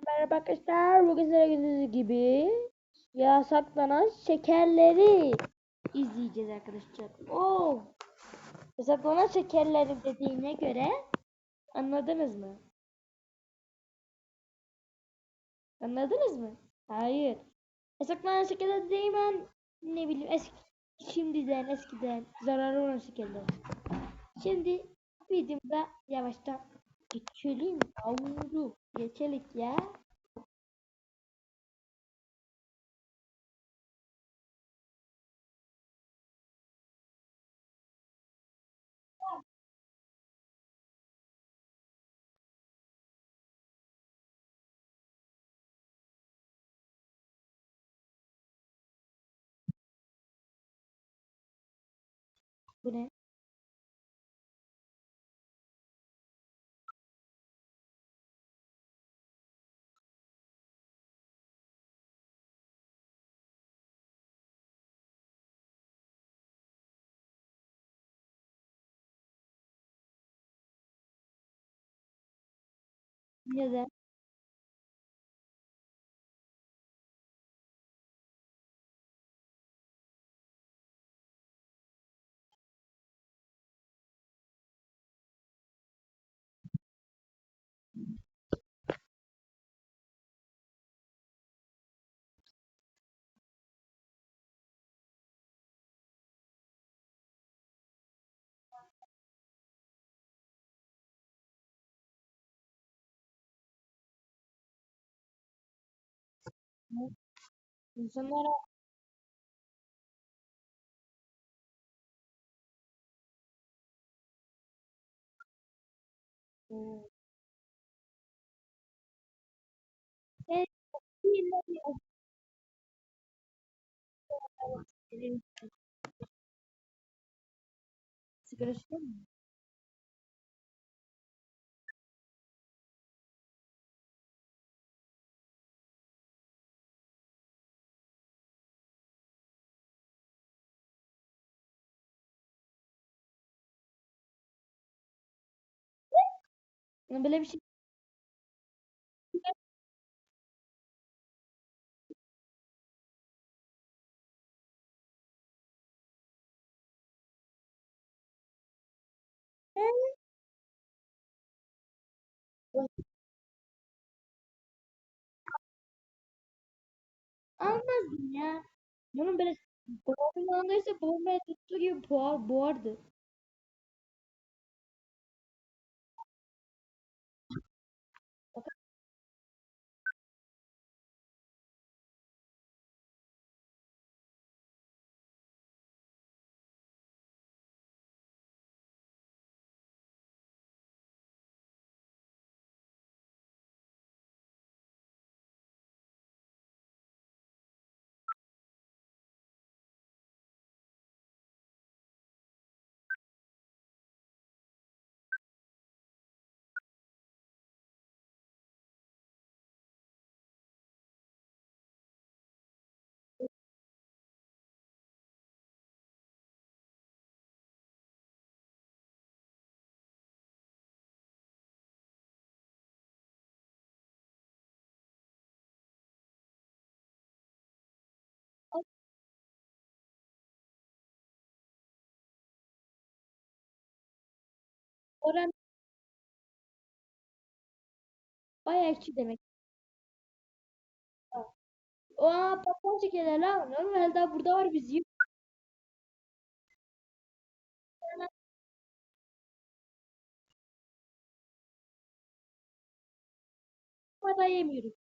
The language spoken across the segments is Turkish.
Merhaba arkadaşlar. Bugün size gördüğünüz gibi yasaklanan şekerleri izleyeceğiz arkadaşlar. Oo! Yasaklanan şekerleri dediğine göre anladınız mı? Anladınız mı? Hayır. Yasaklanan şekerler dediğim ben ne bileyim eski şimdiden eskiden zararlı olan şekerler. Şimdi videoda yavaştan geçelim. Avru. Geçelim ya. Bu ne? Nidaamyada Neden? İnsanlara Hmm. Evet, yine bir Benim sigara içiyor mu? Böyle bir şey almazdım ya. Bunun böyle yanındaysa babam beni tuttuğu boğar, boğardı. Oran bayağı demek. Aa patron şekerler lan. Normal daha burada var biz yiyoruz. Ama da yemiyoruz.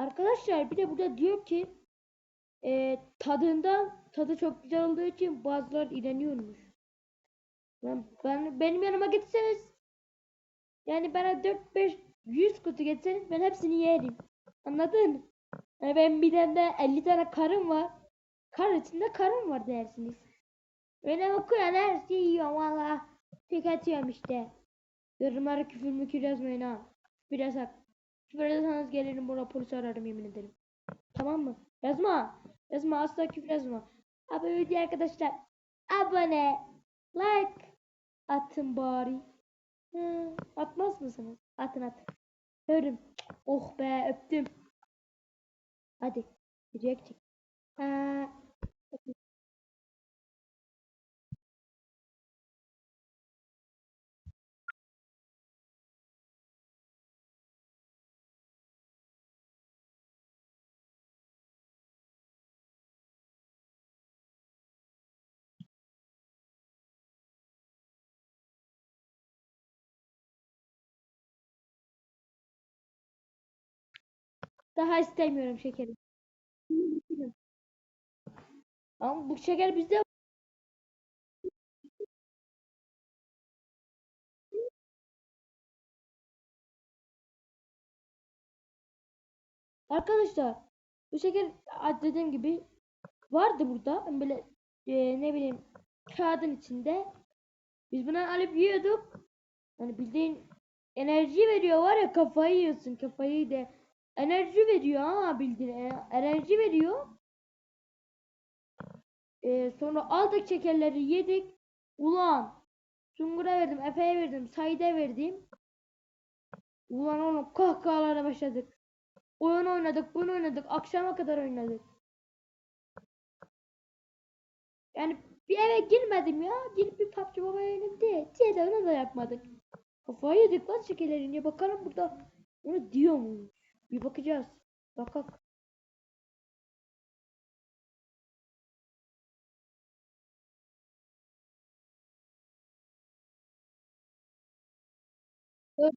Arkadaşlar bir de burada diyor ki e, tadından tadı çok güzel olduğu için bazıları inanıyormuş. Ben, ben benim yanıma gitseniz yani bana 4 5 100 kutu getirseniz ben hepsini yerim. Anladın? Yani benim bir tane de 50 tane karım var. Kar içinde karım var dersiniz. Öyle okuyan her şeyi yiyorum valla. Tüketiyorum işte. Yorumlara küfür mükür yazmayın ha. Küfür yasak. Küfür ederseniz gelirim burada polis ararım yemin ederim. Tamam mı? Yazma. Yazma asla küfür yazma. Abi video arkadaşlar. Abone. Like. Atın bari. Hı, atmaz mısınız? Atın atın. Öpürüm. Oh be öptüm. Hadi. Videoya çek. Ha. Daha istemiyorum şekeri. Ama bu şeker bizde Arkadaşlar bu şeker dediğim gibi vardı burada. Böyle e, ne bileyim kağıdın içinde. Biz bunu alıp yiyorduk. Hani bildiğin enerji veriyor var ya kafayı yiyorsun kafayı de enerji veriyor ha bildiğin enerji veriyor E, sonra aldık şekerleri yedik ulan Sungur'a verdim Efe'ye verdim Said'e verdim ulan oğlum kahkahalara başladık Oyun oynadık, bunu oynadık, akşama kadar oynadık. Yani bir eve girmedim ya. Girip bir PUBG Mobile oynadım diye. De da yapmadık. Kafayı yedik lan şekerlerince. Bakalım burada onu diyor mu? Bir bakacağız. Bakak. Evet.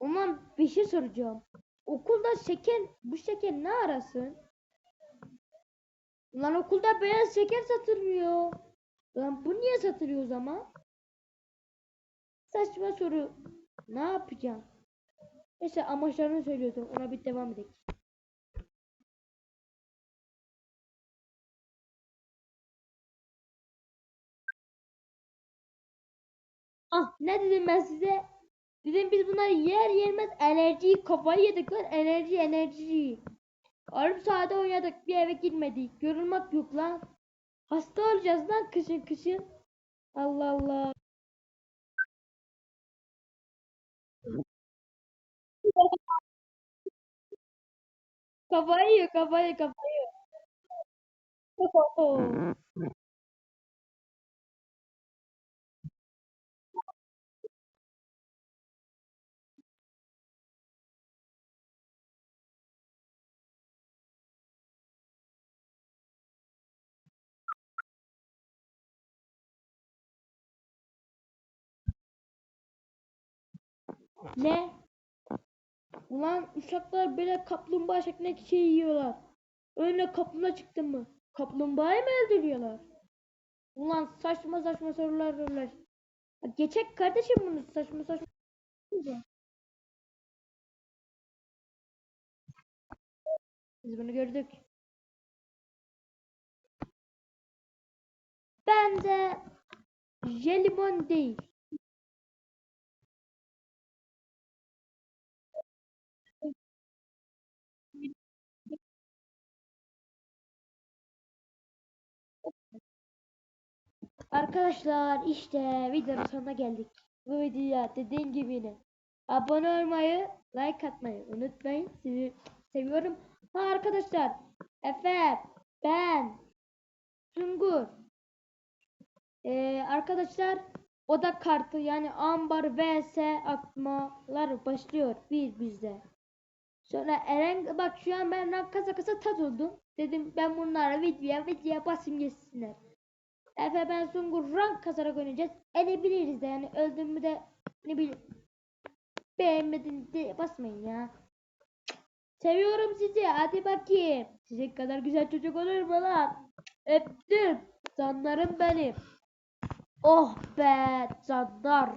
Ulan bir şey soracağım. Okulda şeker, bu şeker ne arasın? Lan okulda beyaz şeker satılmıyor. Lan bu niye satılıyor o zaman? Saçma soru. Ne yapacağım? Neyse amaçlarını söylüyorsun. Ona bir devam edelim. Ah ne dedim ben size? Dedim biz bunları yer yermez enerjiyi kafayı yedik lan enerji enerji. Yarım saate oynadık bir eve girmedik. Yorulmak yok lan. Hasta olacağız lan kışın kışın. Allah Allah. Kafayı yiyor kafayı kafayı. Ne? Ulan uçaklar böyle kaplumbağa şeklindeki şey yiyorlar. Öyle kaplumbağa çıktı mı? Kaplumbağayı mı öldürüyorlar? Ulan saçma saçma sorular sorular. Geçek kardeşim bunu saçma saçma. Biz bunu gördük. Ben de jelibon değil. Arkadaşlar işte videonun sonuna geldik. Bu videoya dediğim gibi yine abone olmayı, like atmayı unutmayın. Sizi seviyorum. Ha arkadaşlar Efe, ben, Sungur. Ee, arkadaşlar oda kartı yani ambar vs atmalar başlıyor bir bizde. Sonra Eren bak şu an ben kasa kasa tat oldum. Dedim ben bunlara videoya videoya basayım geçsinler. Efe ben Sungur rank kasarak oynayacağız. Edebiliriz de yani öldüm mü de ne bileyim. Beğenmedin de basmayın ya. Seviyorum sizi. Hadi bakayım. Sizin kadar güzel çocuk olur mu lan? Öptüm. Canlarım benim. Oh be canlar.